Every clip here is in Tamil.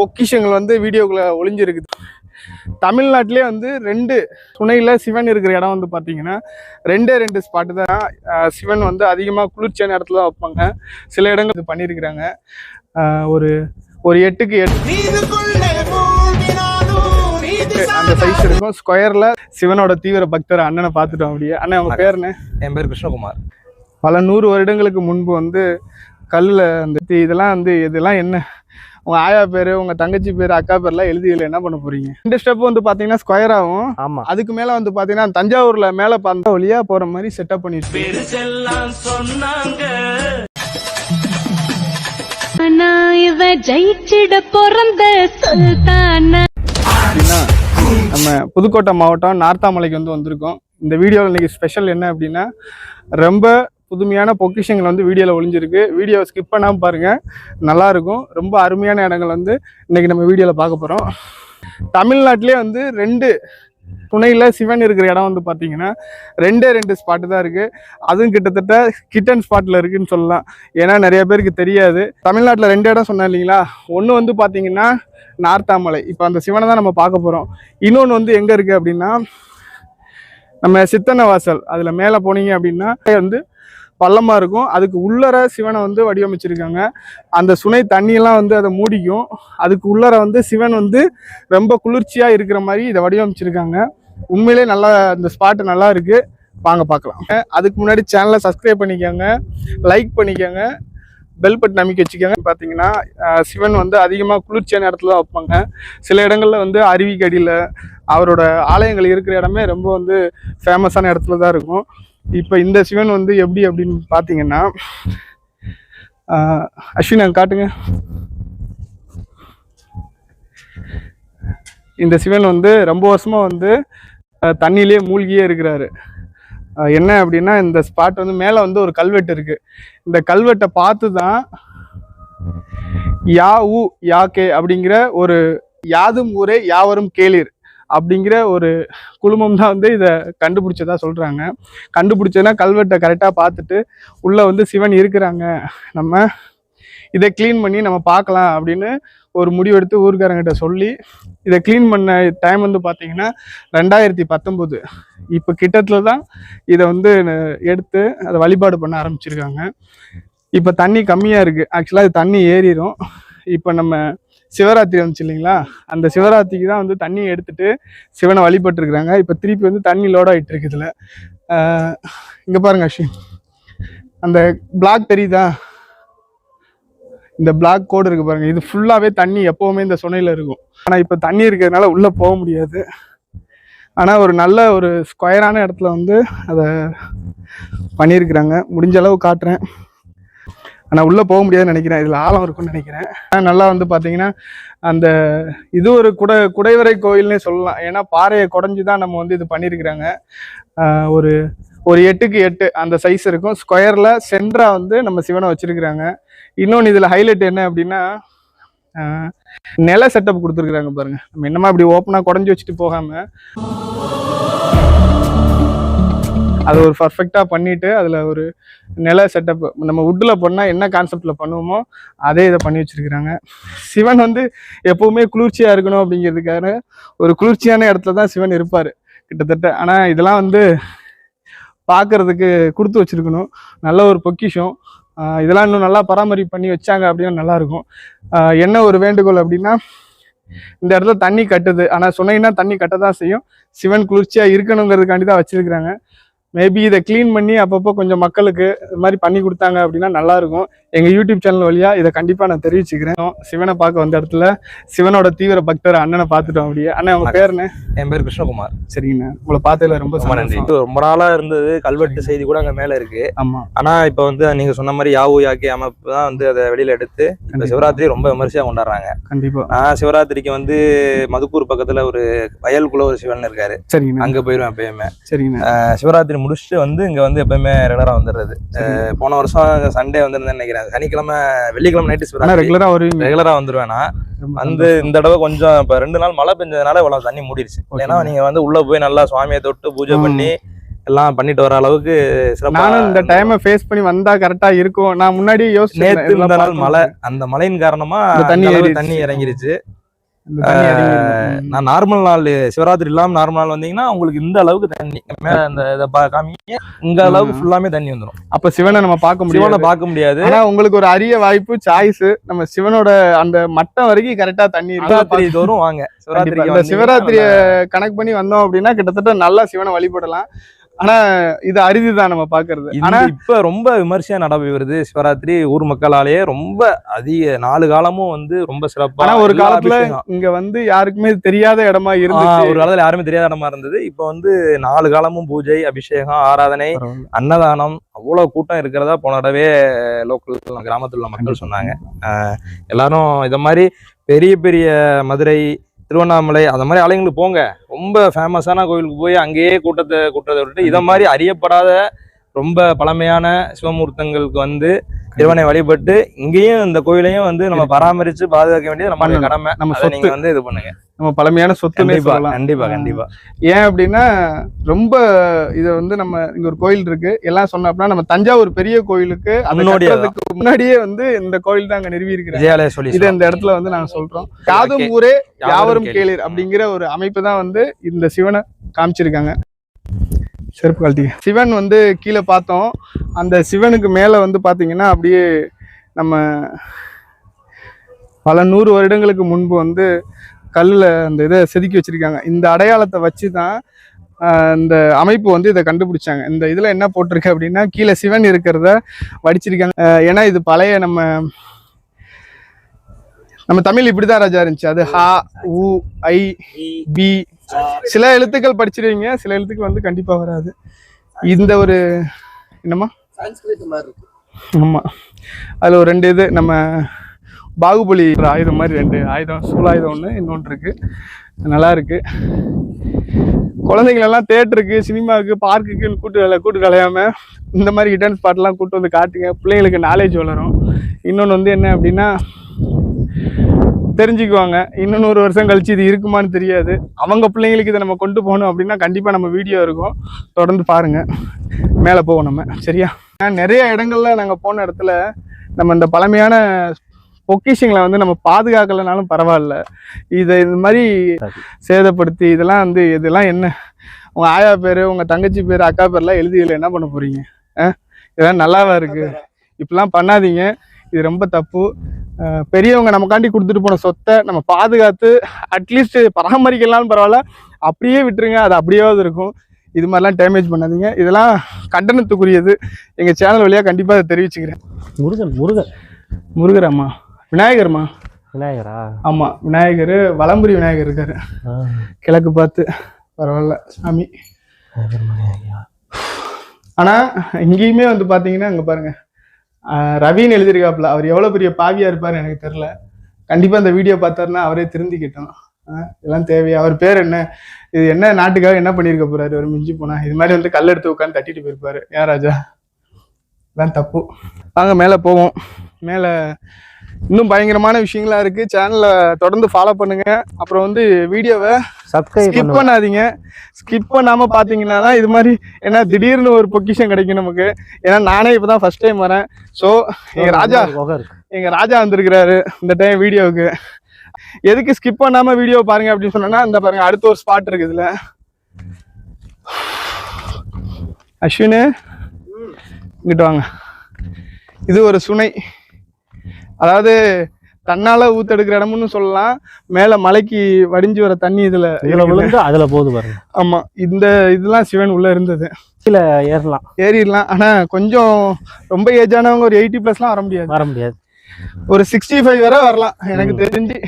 பொக்கிஷங்கள் வந்து வீடியோக்குள்ள ஒளிஞ்சிருக்குது. தமிழ்நாட்டிலே வந்து ரெண்டு துணையில் சிவன் இருக்கிற இடம் வந்து பார்த்தீங்கன்னா ரெண்டே ரெண்டு ஸ்பாட்டு தான். சிவன் வந்து அதிகமாக குளிர்ச்சியான இடத்துல தான் வைப்பாங்க. சில இடங்கள் இது பண்ணியிருக்கிறாங்க ஒரு ஒரு எட்டுக்கு எட்டு. அந்த சைஸ் இருக்கும். ஸ்கொயர்ல சிவனோட தீவிர பக்தர் அண்ணனை பார்த்துட்டோம் அப்படியே. அண்ணன் அவங்க பேர் என்ன? என் பேர் கிருஷ்ணகுமார். பல நூறு வருடங்களுக்கு முன்பு வந்து கல்லில் அந்த தி- இதெல்லாம் வந்து இதெல்லாம் என்ன? உங்க ஆயா பேரு உங்க தங்கச்சி பேரு அக்கா பேர்லாம் எழுதி இதுல என்ன பண்ண போறீங்க? இந்த ஸ்டெப் வந்து பாத்தீங்கன்னா ஸ்கொயர் ஆகும். ஆமா. அதுக்கு மேல வந்து பாத்தீங்கன்னா தஞ்சாவூர்ல மேல பந்த வழியா போற மாதிரி செட்டப் பண்ணிட்டு ஜெயிச்சிட பிறந்த சுல்தானா. அப்படின்னா நம்ம புதுக்கோட்டை மாவட்டம் நார்த்தாமலைக்கு வந்து வந்திருக்கோம். இந்த வீடியோவில் இன்னைக்கு ஸ்பெஷல் என்ன அப்படின்னா ரொம்ப புதுமையான பொக்கிஷங்கள் வந்து வீடியோவில் ஒளிஞ்சிருக்கு. வீடியோ ஸ்கிப் பண்ணாமல் பாருங்கள் நல்லாயிருக்கும். ரொம்ப அருமையான இடங்கள் வந்து இன்றைக்கி நம்ம வீடியோவில் பார்க்க போகிறோம் தமிழ்நாட்டிலே வந்து ரெண்டு துணையில் சிவன் இருக்கிற இடம் வந்து பார்த்தீங்கன்னா ரெண்டே ரெண்டு ஸ்பாட்டு தான் இருக்குது அதுவும் கிட்டத்தட்ட கிட்டன் ஸ்பாட்டில் இருக்குதுன்னு சொல்லலாம். ஏன்னா நிறைய பேருக்கு தெரியாது. தமிழ்நாட்டில் ரெண்டு இடம் சொன்னேன் இல்லைங்களா? ஒன்று வந்து பார்த்தீங்கன்னா நார்த்தாமலை. இப்போ அந்த சிவனை தான் நம்ம பார்க்க போகிறோம் இன்னொன்று வந்து எங்கே இருக்குது அப்படின்னா நம்ம சித்தன்ன வாசல் அதில் மேலே போனீங்க அப்படின்னா வந்து பள்ளமாக இருக்கும். அதுக்கு உள்ளர சிவனை வந்து வடிவமைச்சிருக்காங்க. அந்த சுனை தண்ணியெல்லாம் வந்து அதை மூடிக்கும். அதுக்கு உள்ளர வந்து சிவன் வந்து ரொம்ப குளிர்ச்சியாக இருக்கிற மாதிரி இதை வடிவமைச்சிருக்காங்க. உண்மையிலே நல்லா இந்த ஸ்பாட்டு நல்லா இருக்குது வாங்க பார்க்கலாம். அதுக்கு முன்னாடி சேனலை சப்ஸ்கிரைப் பண்ணிக்கோங்க. லைக் பண்ணிக்கோங்க. பெல் பட்டன் அமைக்க வச்சுக்கோங்க. பார்த்தீங்கன்னா சிவன் வந்து அதிகமாக குளிர்ச்சியான இடத்துல தான் வைப்பாங்க. சில இடங்களில் வந்து அருவிக்கடியில் அவரோட ஆலயங்கள் இருக்கிற இடமே ரொம்ப வந்து ஃபேமஸான இடத்துல தான் இருக்கும். இப்போ இந்த சிவன் வந்து எப்படி அப்படின்னு பார்த்தீங்கன்னா அஸ்வின் அங்கே காட்டுங்க. இந்த சிவன் வந்து ரொம்ப வருஷமாக வந்து தண்ணியிலே மூழ்கியே இருக்கிறாரு. என்ன அப்படின்னா இந்த ஸ்பாட் வந்து மேலே வந்து ஒரு கல்வெட்டு இருக்குது இந்த கல்வெட்டை பார்த்து தான் யா உ யா கே அப்படிங்கிற ஒரு யாதும் ஊரே யாவரும் கேளிர். அப்படிங்கிற ஒரு குழுமம் தான் வந்து இதை கண்டுபிடிச்சதா சொல்கிறாங்க கண்டுபிடிச்சதுன்னா கல்வெட்டை கரெக்டாக பார்த்துட்டு உள்ளே வந்து சிவன் இருக்கிறாங்க. நம்ம இதை க்ளீன் பண்ணி நம்ம பார்க்கலாம் அப்படின்னு ஒரு முடிவெடுத்து ஊர்க்காரங்கிட்ட சொல்லி இதை க்ளீன் பண்ண டைம் வந்து பார்த்தீங்கன்னா ரெண்டாயிரத்தி பத்தொம்போது. இப்போ கிட்டத்தில் தான் இதை வந்து எடுத்து அதை வழிபாடு பண்ண ஆரம்பிச்சிருக்காங்க. இப்போ தண்ணி கம்மியாக இருக்குது ஆக்சுவலாக இது தண்ணி ஏறிடும் இப்போ நம்ம சிவராத்திரி வந்துச்சு இல்லைங்களா? அந்த சிவராத்திரிக்கு தான் வந்து தண்ணி எடுத்துட்டு சிவனை வழிபட்டுருக்குறாங்க. இப்போ திருப்பி வந்து தண்ணி லோட் ஆகிட்டு இருக்கு இதில். இங்கே பாருங்க அஸ்வின். அந்த பிளாக் தெரியுதா? இந்த பிளாக் கோடு இருக்கு பாருங்க. இது ஃபுல்லாகவே தண்ணி எப்போவுமே இந்த சுனையில் இருக்கும். ஆனால் இப்போ தண்ணி இருக்கிறதுனால உள்ளே போக முடியாது. ஆனால் ஒரு நல்ல ஒரு ஸ்கொயரான இடத்துல வந்து அதை பண்ணியிருக்கிறாங்க முடிஞ்ச அளவு காட்டுறேன். ஆனால் உள்ளே போக முடியாதுன்னு நினைக்கிறேன். இதில் ஆழம் இருக்கும்னு நினைக்கிறேன். நல்லா வந்து பார்த்தீங்கன்னா அந்த இது ஒரு குடை குடைவரை கோயில்னே சொல்லலாம். ஏன்னா பாறையை குடஞ்சி தான் நம்ம வந்து இது பண்ணியிருக்கிறாங்க. ஒரு ஒரு எட்டுக்கு எட்டு அந்த சைஸ் இருக்கும். ஸ்கொயரில் சென்டராக வந்து நம்ம சிவனை வச்சிருக்கிறாங்க. இன்னொன்று இதில் ஹைலைட் என்ன அப்படின்னா நில செட்டப் கொடுத்துருக்குறாங்க பாருங்க. நம்ம என்னமா இப்படி ஓப்பனாக குடஞ்சி வச்சுட்டு போகாமல் அது ஒரு பர்ஃபெக்டாக பண்ணிட்டு அதில் ஒரு நில செட்டப் நம்ம வுட்டில் பண்ணால் என்ன கான்செப்டில் பண்ணுவோமோ அதே இதை பண்ணி வச்சுருக்குறாங்க. சிவன் வந்து எப்போவுமே குளிர்ச்சியாக இருக்கணும் அப்படிங்கிறதுக்காக ஒரு குளிர்ச்சியான இடத்துல தான் சிவன் இருப்பார் கிட்டத்தட்ட. ஆனால் இதெல்லாம் வந்து பார்க்கறதுக்கு கொடுத்து வச்சிருக்கணும். நல்ல ஒரு பொக்கிஷம். இதெல்லாம் இன்னும் நல்லா பராமரிப்பு பண்ணி வச்சாங்க அப்படின்னா நல்லாயிருக்கும் என்ன ஒரு வேண்டுகோள் அப்படின்னா இந்த இடத்துல தண்ணி கட்டுது. ஆனால் சொன்னீங்கன்னா தண்ணி கட்ட தான் செய்யும். சிவன் குளிர்ச்சியாக இருக்கணுங்கிறதுக்காண்டி தான் வச்சுருக்குறாங்க. மேபி இதை க்ளீன் பண்ணி அப்பப்போ கொஞ்சம் மக்களுக்கு இது மாதிரி பண்ணி கொடுத்தாங்க அப்படின்னா நல்லா இருக்கும். எங்கள் யூடியூப் சேனல் வழியா இதை கண்டிப்பாக நான் தெரிவிச்சுக்கிறேன். சிவனை பார்க்க வந்த இடத்துல சிவனோட தீவிர பக்தர் அண்ணனை பார்த்துட்டோம் அப்படியே அண்ணன் உங்க பேர் என்ன என் பேர் கிருஷ்ணகுமார். சரிங்கண்ணா. உங்களை பார்த்ததுல ரொம்ப நன்றி. ரொம்ப நாளா இருந்தது. கல்வெட்டு செய்தி கூட அங்க மேல இருக்கு. ஆமா. ஆனா இப்ப வந்து நீங்க சொன்ன மாதிரி யாவு யாக்கி அமைப்பு தான் வந்து அதை வெளியில எடுத்து கண்டிப்பா. சிவராத்திரி ரொம்ப விமர்சையா கொண்டாடுறாங்க. கண்டிப்பா. நான் சிவராத்திரிக்கு வந்து மதுக்கூர் பக்கத்துல ஒரு வயலுக்குள்ள ஒரு சிவன் இருக்காரு. சரிங்கண்ணா. அங்க போயிருவேன் எப்பயுமே. சரிங்கண்ணா. அஹ் சிவராத்திரி முடிச்சுட்டு வந்து இங்க வந்து எப்பயுமே ரெகுலரா வந்துடுறது போன வருஷம் சண்டே வந்திருந்தேன்னு நினைக்கிறேன். சனிக்கிழமை வெள்ளிக்கிழமை நைட்டு ரெகுலரா வருவீங்க ரெகுலரா வந்துருவேன் வந்து. இந்த தடவை கொஞ்சம் இப்ப ரெண்டு நாள் மழை பெஞ்சதுனால இவ்வளவு தண்ணி மூடிடுச்சு. ஏன்னா நீங்க வந்து உள்ள போய் நல்லா சுவாமியை தொட்டு பூஜை. பண்ணி எல்லாம் பண்ணிட்டு வர அளவுக்கு நானும் இந்த டைமை ஃபேஸ் பண்ணி வந்தா கரெக்டா இருக்கும் நான் முன்னாடியே யோசிச்சேன் நேத்து இந்த நாள் மழை அந்த மழையின் காரணமா தண்ணி. தண்ணி இறங்கிருச்சு. நான் நார்மல் நாள் சிவராத்திரி இல்லாம நார்மல் நாள் வந்தீங்கன்னா உங்களுக்கு இந்த அளவுக்கு தண்ணி மேல அந்த இதை காமிங்க. இங்க அளவுக்கு ஃபுல்லாமே தண்ணி வந்துடும் அப்ப சிவனை நம்ம பார்க்க சிவனை முடியும் பார்க்க முடியாது. ஆனா உங்களுக்கு ஒரு அரிய வாய்ப்பு சாய்ஸ் நம்ம சிவனோட அந்த மட்டம் வரைக்கும் கரெக்டா தண்ணி சிவராத்திரி தோறும் வாங்க. இந்த வந்தீங்கன்னா சிவராத்திரிய கணக்கு பண்ணி வந்தோம் அப்படின்னா கிட்டத்தட்ட நல்லா சிவனை வழிபடலாம். ஆனா இது அரிதிதான் நம்ம பாக்குறது. ஆனா இப்ப ரொம்ப விமர்சையா வருது. சிவராத்திரி ஊர் மக்களாலேயே ரொம்ப அதிக நாலு காலமும் வந்து ரொம்ப சிறப்பா ஆனா ஒரு காலத்துல. இங்க வந்து யாருக்குமே தெரியாத இடமா இருந்துச்சு. ஒரு காலத்துல யாருமே தெரியாத இடமா இருந்தது. இப்ப வந்து நாலு காலமும் பூஜை அபிஷேகம் ஆராதனை அன்னதானம் அவ்வளவு கூட்டம் இருக்கிறதா போன தடவை லோக்கல் கிராமத்துல உள்ள மக்கள் சொன்னாங்க. எல்லாரும் இத மாதிரி பெரிய பெரிய மதுரை திருவண்ணாமலை அந்த மாதிரி ஆலயங்களுக்கு போங்க. ரொம்ப ஃபேமஸான கோயிலுக்கு போய் அங்கேயே கூட்டத்தை கூட்டத்தை விட்டுட்டு இதை மாதிரி அறியப்படாத ரொம்ப பழமையான சிவமூர்த்தங்களுக்கு வந்து இறைவனை வழிபட்டு இங்கேயும் இந்த கோயிலையும் வந்து நம்ம பராமரிச்சு பாதுகாக்க வேண்டியது நம்ம. கடமை. நம்ம நீங்க சொத்து. வந்து இது பண்ணுங்க. நம்ம பழமையான சொத்துமே சொல்லலாம். கண்டிப்பா. கண்டிப்பா. ஏன் அப்படின்னா ரொம்ப இது வந்து நம்ம இங்க ஒரு கோயில் இருக்கு. எல்லாம் சொன்னோம்னா நம்ம தஞ்சாவூர் பெரிய கோயிலுக்கு அதை முன்னோடியா வந்து இந்த கோயில் தான் அங்க நிறுவி சொல்லி இது இந்த இடத்துல வந்து நாங்க சொல்றோம். யாதும் ஊரே யாவரும் கேளீர் அப்படிங்கிற ஒரு அமைப்பு தான் வந்து இந்த சிவனை காமிச்சிருக்காங்க. செருப்பு கழட்டிங்க சிவன் வந்து கீழே பார்த்தோம். அந்த சிவனுக்கு மேலே வந்து பார்த்தீங்கன்னா அப்படியே நம்ம பல நூறு வருடங்களுக்கு முன்பு வந்து கல்லில் அந்த இதை செதுக்கி வச்சிருக்காங்க. இந்த அடையாளத்தை வச்சு தான் இந்த அமைப்பு வந்து இதை கண்டுபிடிச்சாங்க. இந்த இதில் என்ன போட்டிருக்கு அப்படின்னா கீழே சிவன் இருக்கிறத வடிச்சிருக்காங்க. ஏன்னா இது பழைய நம்ம நம்ம தமிழ் இப்படிதான் ராஜா இருந்துச்சு. அது ஹா உ ஐ பி சில எழுத்துக்கள் படிச்சிருவீங்க சில எழுத்துக்கள் வந்து கண்டிப்பா வராது. இந்த ஒரு என்னம்மா? ஆமா. அதுல ஒரு ரெண்டு இது நம்ம பாகுபலி ஆயுதம் மாதிரி ரெண்டு ஆயுதம் சூலாயுதம் ஒன்று இன்னொன்று இருக்கு. நல்லா இருக்கு. குழந்தைங்களெல்லாம் தேட்டருக்கு சினிமாவுக்கு பார்க்குக்கு கூட்டு வேலை கூட்டு கலையாம இந்த மாதிரி ஹிடன் ஸ்பாட்லாம் கூட்டு வந்து காட்டுங்க. பிள்ளைங்களுக்கு நாலேஜ் வளரும். இன்னொன்று வந்து என்ன அப்படின்னா தெரிஞ்சுக்குவாங்க. இன்னும் நூறு வருஷம் கழிச்சு இது இருக்குமான்னு தெரியாது. அவங்க பிள்ளைங்களுக்கு இதை நம்ம கொண்டு போகணும் அப்படின்னா கண்டிப்பாக நம்ம வீடியோ இருக்கும். தொடர்ந்து பாருங்க. மேலே போவோம் நம்ம. சரியா? நிறைய இடங்கள்ல நாங்கள் போன இடத்துல நம்ம இந்த பழமையான பொக்கிஷங்களை வந்து நம்ம பாதுகாக்கலைனாலும் பரவாயில்ல. இதை இந்த மாதிரி சேதப்படுத்தி இதெல்லாம் வந்து இதெல்லாம் என்ன? உங்கள் ஆயா பேர் உங்கள் தங்கச்சி பேர் அக்கா பேர்லாம் எழுதி இதில் என்ன பண்ண போகிறீங்க இதெல்லாம் நல்லாவா இருக்கு? இப்படிலாம் பண்ணாதீங்க. இது ரொம்ப தப்பு. பெரியவங்க நமக்காண்டி கொடுத்துட்டு போன சொத்தை நம்ம பாதுகாத்து அட்லீஸ்ட் பராமரிக்கலாம்னு பரவாயில்ல. அப்படியே விட்டுருங்க அது அப்படியாவது இருக்கும். இது மாதிரிலாம் டேமேஜ் பண்ணாதீங்க. இதெல்லாம் கண்டனத்துக்குரியது. எங்கள் சேனல் வழியாக கண்டிப்பாக அதை தெரிவிச்சுக்கிறேன். முருகன் முருகன். முருகரம்மா விநாயகர்மா விநாயகரா ஆமாம் விநாயகர்? வலம்புரி விநாயகர் இருக்காரு. கிழக்கு பார்த்து. பரவாயில்ல சாமி. ஆனால் இங்கேயுமே வந்து பார்த்தீங்கன்னா அங்கே பாருங்க. ஆஹ் ரவின்னு எழுதியிருக்காப்புல. அவர் எவ்வளோ பெரிய பாவியாக இருப்பார் எனக்கு தெரில கண்டிப்பாக அந்த வீடியோ பார்த்தாருன்னா அவரே திருந்திக்கிட்டோம் இதெல்லாம் தேவையா? அவர் பேர் என்ன? இது என்ன நாட்டுக்காக என்ன பண்ணியிருக்க போறாரு? ஒரு மிஞ்சி போனா. இது மாதிரி வந்து கல் எடுத்து உட்காந்து தட்டிட்டு போயிருப்பாரு. ஏன் ராஜா? இதான் தப்பு. வாங்க மேலே போவோம். மேலே இன்னும் பயங்கரமான விஷயங்களா இருக்கு. சேனலை தொடர்ந்து ஃபாலோ பண்ணுங்க. அப்புறம் வந்து வீடியோவை சப்ஸ்கிரைப் ஸ்கிப் பண்ணாதீங்க. ஸ்கிப் பண்ணாம பாத்தீங்கன்னா தான் இது மாதிரி ஏன்னா திடீர்னு ஒரு பொக்கிஷன் கிடைக்கும் நமக்கு. ஏன்னா நானே இப்பதான் ஃபர்ஸ்ட் டைம் வரேன். ஸோ எங்க ராஜா எங்க ராஜா வந்திருக்கிறாரு இந்த டைம் வீடியோவுக்கு. எதுக்கு ஸ்கிப் பண்ணாம வீடியோ பாருங்க அப்படின்னு சொன்னா இந்த பாருங்க அடுத்த ஒரு ஸ்பாட் இருக்கு இதுல. அஸ்வினு இங்கிட்டு வாங்க. இது ஒரு சுனை. அதாவது தன்னால ஊத்தெடுக்கிற இடம்னு சொல்லலாம். மேல மலைக்கு வடிஞ்சு வர தண்ணி இதுல இதுல. விழுந்து அதுல போகுது பாருங்க. ஆமா இந்த இதெல்லாம் சிவன் உள்ள இருந்தது. கீழே ஏறலாம். ஏறிடலாம். ஆனா கொஞ்சம் ரொம்ப ஏஜ் ஆனவங்க ஒரு எயிட்டி பிளஸ்லாம் வர முடியாது. வர முடியாது. ஒரு சிக்ஸ்டி ஃபைவ் வரை வரலாம் எனக்கு தெரிஞ்சு.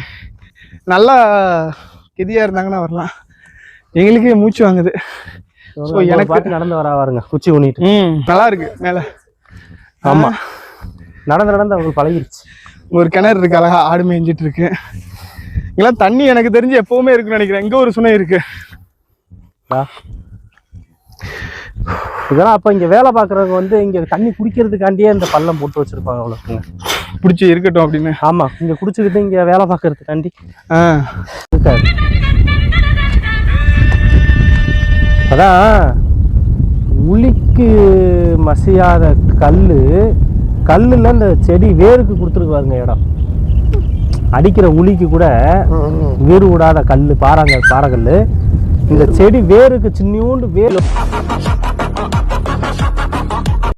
நல்லா கெதியா இருந்தாங்கன்னா வரலாம். எங்களுக்கே மூச்சு வாங்குது. ஒரு எனக்கு- நடந்து வரா பாருங்க. குச்சி ஊனிட்டு. ம் நல்லா இருக்கு மேல. ஆமா. நடந்து நடந்து அவங்களுக்கு பழகிருச்சு. ஒரு கிணறு இருக்கு அழகா ஆடு மேய்ஞ்சிட்டு இருக்கு இங்கெல்லாம் தண்ணி எனக்கு தெரிஞ்சு எப்பவுமே இருக்குன்னு நினைக்கிறேன். இங்க ஒரு சுனை இருக்கு. இதெல்லாம் அப்ப இங்க வேலை பாக்குறவங்க வந்து இங்க தண்ணி குடிக்கிறதுக்காண்டியே இந்த பள்ளம் போட்டு வச்சிருப்பாங்க அவ்வளவுக்குங்க பிடிச்சி இருக்கட்டும் அப்படின்னு. ஆமா இங்க குடிச்சுக்கிட்டு இங்க வேலை பாக்குறதுக்காண்டி ஆ. இருக்காது. அதான் உளிக்கு மசியாத கல் கல்லுல இந்த செடி வேருக்கு கொடுத்துருக்கு பாருங்க இடம். அடிக்கிற உளிக்கு கூட வேறு விடாத கல் பாறாங்க பாறைக்கல் இந்த செடி வேருக்கு சின்னியூண்டு வேர்.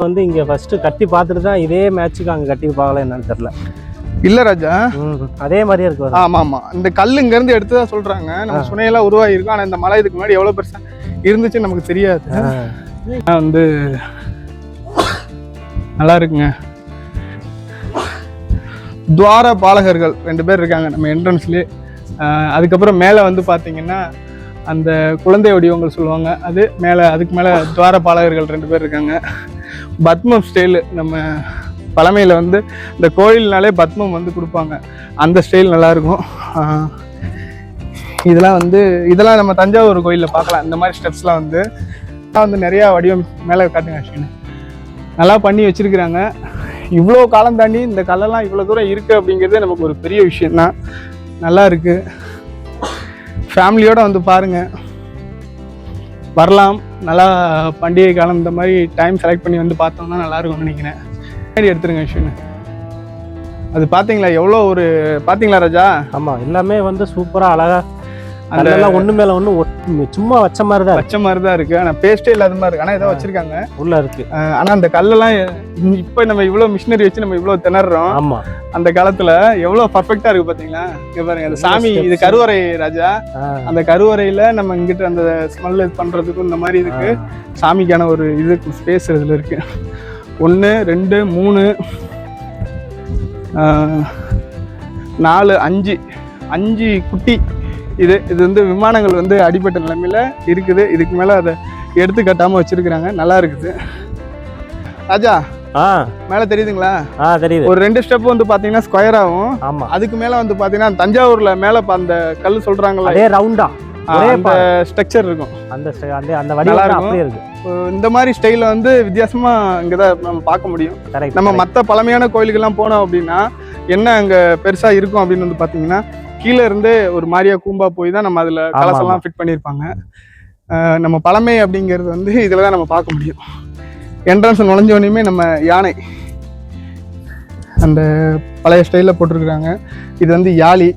வந்து இங்க ஃபர்ஸ்ட் கட்டி பார்த்துட்டு தான் இதே மேட்ச்சுக்கு அங்க கட்டி பார்க்கல என்னன்னு தெரியல. இல்ல ராஜா. அதே மாதிரியே இருக்கு பாருங்க. ஆமா ஆமா. இந்த கல் இங்க இருந்து எடுத்ததா சொல்றாங்க. நம்ம. சுனையெல்லாம் உருவாகி இருக்கும் ஆனா இந்த மலை இதுக்கு முன்னாடி எவ்வளவு பெருசா இருந்துச்சு நமக்கு தெரியாது. வந்து நல்லா இருக்குங்க. துவார பாலகர்கள் ரெண்டு பேர் இருக்காங்க. நம்ம என்ட்ரன்ஸ்லேயே அதுக்கப்புறம் மேலே வந்து பார்த்தீங்கன்னா அந்த குழந்தை வடிவங்கள் சொல்லுவாங்க. அது மேலே அதுக்கு மேலே துவார பாலகர்கள் ரெண்டு பேர் இருக்காங்க. பத்மம் ஸ்டைலு நம்ம பழமையில் வந்து இந்த கோயில்னாலே பத்மம் வந்து கொடுப்பாங்க. அந்த ஸ்டைல் நல்லாயிருக்கும் இதெல்லாம் வந்து இதெல்லாம் நம்ம தஞ்சாவூர் கோயிலில் பார்க்கலாம். இந்த மாதிரி ஸ்டெப்ஸ்லாம் வந்து வந்து நிறையா வடிவம் மேலே காட்டுங்க நல்லா பண்ணி வச்சிருக்கிறாங்க. இவ்வளோ காலம் தாண்டி இந்த கல்லெல்லாம் இவ்வளோ தூரம் இருக்குது அப்படிங்கிறதே நமக்கு ஒரு பெரிய விஷயந்தான் நல்லா இருக்குது ஃபேமிலியோடு வந்து பாருங்கள் வரலாம். நல்லா பண்டிகை காலம் இந்த மாதிரி டைம் செலக்ட் பண்ணி வந்து பார்த்தோம்னா நல்லாயிருக்கும்னு நினைக்கிறேன். பின்னாடி எடுத்துருங்க அஸ்வின் அது பார்த்தீங்களா? எவ்வளோ ஒரு பார்த்தீங்களா ராஜா? ஆமாம் எல்லாமே வந்து சூப்பராக அழகாக அதெல்லாம் ஒண்ணு மேல ஒண்ணு சும்மா வச்ச மாதிரி தான் வச்ச மாதிரி தான் இருக்கு ஆனால் பேஸ்டே இல்லாத மாதிரி இருக்கு. ஆனால் ஏதோ வச்சிருக்காங்க. உள்ள இருக்கு. ஆனா அந்த கல்லெல்லாம் இப்போ நம்ம இவ்வளோ மிஷினரி வச்சு நம்ம இவ்வளோ திணறோம். ஆமா. அந்த காலத்துல எவ்வளவு பர்ஃபெக்டா இருக்கு பாத்தீங்களா? இங்க பாருங்க அந்த சாமி இது. கருவறை ராஜா. அந்த கருவறையில நம்ம இங்கிட்ட அந்த ஸ்மெல் பண்றதுக்கும் இந்த மாதிரி இதுக்கு சாமிக்கான ஒரு இது ஸ்பேஸ் இதுல இருக்கு. ஒன்று ரெண்டு மூணு நாலு அஞ்சு. அஞ்சு குட்டி. இது இது வந்து விமானங்கள் வந்து அடிபட்ட நிலைமையில இருக்குது. இதுக்கு மேல அதை எடுத்து கட்டாம வச்சிருக்கிறாங்க. நல்லா இருக்குது. ராஜா ஆ. மேல தெரியுதுங்களா? ஆ தெரியுது. ஒரு ரெண்டு ஸ்டெப் வந்து பாத்தீங்கன்னா ஸ்கொயர் ஆகும். ஆமா. அதுக்கு மேல வந்து பாத்தீங்கன்னா தஞ்சாவூர்ல மேல அந்த கல் சொல்றாங்கல்ல. அதே ரவுண்டா அந்த ஸ்ட்ரக்சர் இருக்கும். அந்த அந்த அந்த வடிவம் தான். அப்படியே இருக்கு. இந்த மாதிரி ஸ்டைல வந்து வித்தியாசமா இங்கதான் நம்ம பார்க்க முடியும். நம்ம மத்த பழமையான கோயிலுக்கெல்லாம் போனோம் அப்படின்னா என்ன அங்க பெருசா இருக்கும் அப்படின்னு வந்து பாத்தீங்கன்னா கீழே இருந்து ஒரு மாதிரியா கூம்பா போய் தான் நம்ம அதுல கலசெல்லாம் ஃபிட் பண்ணியிருப்பாங்க. நம்ம பழமை அப்படிங்கிறது வந்து இதுல தான் நம்ம பார்க்க முடியும். என்ட்ரன்ஸ் நுழைஞ்ச உடனேயுமே நம்ம யானை அந்த பழைய ஸ்டைலில் போட்டிருக்கிறாங்க. இது வந்து யாழி.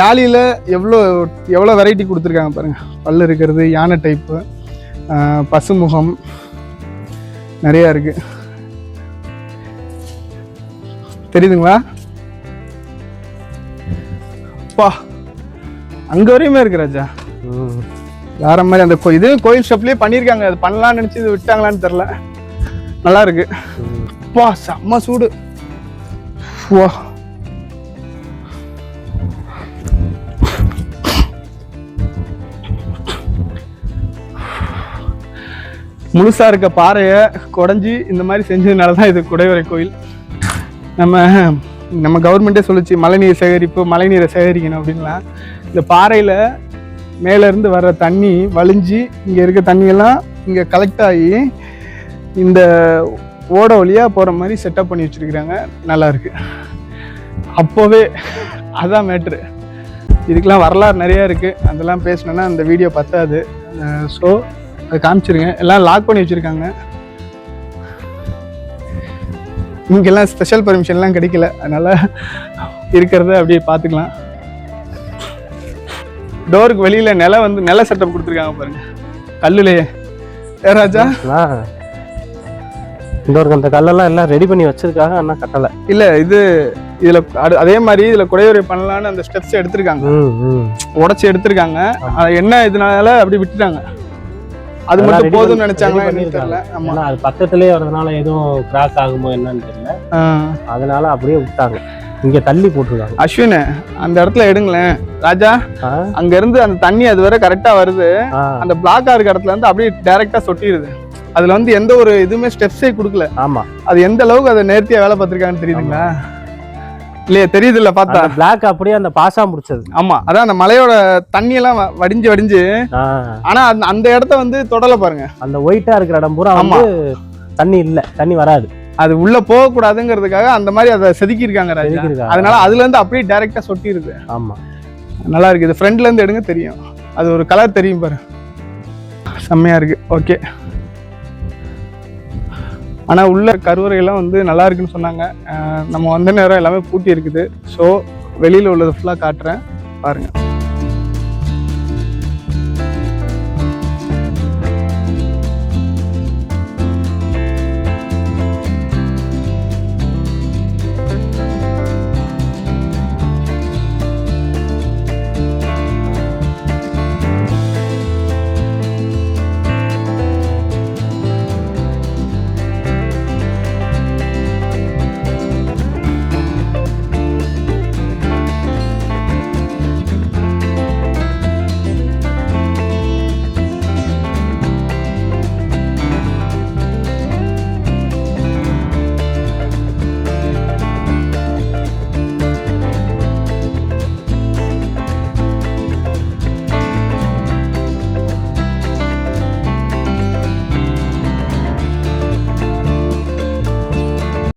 யாழியில் எவ்வளோ எவ்வளோ வெரைட்டி கொடுத்துருக்காங்க பாருங்க. பல்லு இருக்கிறது யானை டைப்பு பசுமுகம் நிறையா இருக்கு. தெரியுதுங்களா? அப்பா. அங்க வரையுமே இருக்கு ராஜா. வேற மாதிரி அந்த கோ- இது கோயில் ஷாப்லயே பண்ணியிருக்காங்க அது பண்ணலாம்னு நினச்சி இது விட்டாங்களான்னு தெரில நல்லா இருக்கு. அப்பா செம்ம சூடு. வா. முழுசா இருக்க பாறையை குடஞ்சி இந்த மாதிரி செஞ்சதுனால தான் இது குடைவரை கோயில். நம்ம நம்ம கவர்மெண்ட்டே சொல்லுச்சு மழைநீர் சேகரிப்பு மழைநீரை சேகரிக்கணும் அப்படின்லாம். இந்த பாறையில் மேலேருந்து வர்ற தண்ணி வழிஞ்சி இங்கே இருக்க தண்ணியெல்லாம் இங்கே கலெக்ட் ஆகி இந்த ஓட வழியாக போகிற மாதிரி செட்டப் பண்ணி வச்சுருக்குறாங்க. நல்லாயிருக்கு அப்போவே அதான் மேட்ரு இதுக்கெலாம் வரலாறு நிறையா இருக்குது அதெல்லாம் பேசணுன்னா அந்த வீடியோ பத்தாது. ஸோ அதை காமிச்சிருங்க. எல்லாம் லாக் பண்ணி வச்சுருக்காங்க. இங்கெல்லாம் ஸ்பெஷல் பர்மிஷன்லாம் கிடைக்கல. அதனால இருக்கிறத அப்படியே பார்த்துக்கலாம். டோருக்கு வெளியில நில வந்து நில செட்டப் கொடுத்துருக்காங்க பாருங்க. கல்லுலயே. ஏ ராஜா? ஒரு அந்த கல்லெல்லாம் எல்லாம் ரெடி பண்ணி வச்சிருக்காங்க ஆனா கட்டல. இல்ல இது இதுல அதே மாதிரி இதுல குடையுறை பண்ணலான்னு அந்த ஸ்டெப்ஸ் எடுத்திருக்காங்க. உடைச்சு எடுத்திருக்காங்க. என்ன இதனால அப்படி விட்டுட்டாங்க. அது மட்டும் பண்ணி- நினைச்சாங்களா தெரியல. அது பக்கத்திலேயே வரதுனால எதுவும் கிராக் ஆகுமோ என்னன்னு தெரியல. அதனால அப்படியே விட்டாங்க. இங்க தள்ளி போட்டிருக்காங்க. அஸ்வின் அந்த இடத்துல எடுங்களேன். ராஜா அங்க இருந்து அந்த தண்ணி அது வரை கரெக்டா வருது. அந்த பிளாக்கா இருக்க இடத்துல இருந்து அப்படியே டைரக்டா சொட்டிடுது அதுல வந்து எந்த ஒரு இதுவுமே ஸ்டெப்ஸே கொடுக்கல. ஆமா. அது எந்த அளவுக்கு அதை நேர்த்தியா வேலை பார்த்திருக்காங்கன்னு தெரியுதுங்களா? இல்லையா தெரியுது இல்ல பார்த்தா பிளாக் அப்படியே அந்த பாசா முடிச்சது. ஆமா அதான் அந்த மலையோட தண்ணி எல்லாம் வடிஞ்சு வடிஞ்சு. ஆனா அந்த- இடத்த வந்து தொடல பாருங்க. அந்த ஒயிட்டா இருக்கிற இடம் பூரா ஆமா. வந்து தண்ணி இல்ல தண்ணி வராது. அது உள்ள போக கூடாதுங்கிறதுக்காக அந்த மாதிரி அதை செதுக்கி இருக்காங்க. அதனால அதுல இருந்து அப்படியே டைரக்டா சொட்டிருது. ஆமா. நல்லா இருக்கு இது ஃப்ரண்ட்ல இருந்து எடுங்க தெரியும். அது ஒரு கலர் தெரியும் பாரு. செம்மையா இருக்கு. ஓகே ஆனால் உள்ள கருவறையெல்லாம் வந்து நல்லா இருக்குன்னு சொன்னாங்க. நம்ம வந்த நேரம் எல்லாமே பூட்டி இருக்குது. ஸோ வெளியில் உள்ளது ஃபுல்லாக காட்டுறேன். பாருங்கள்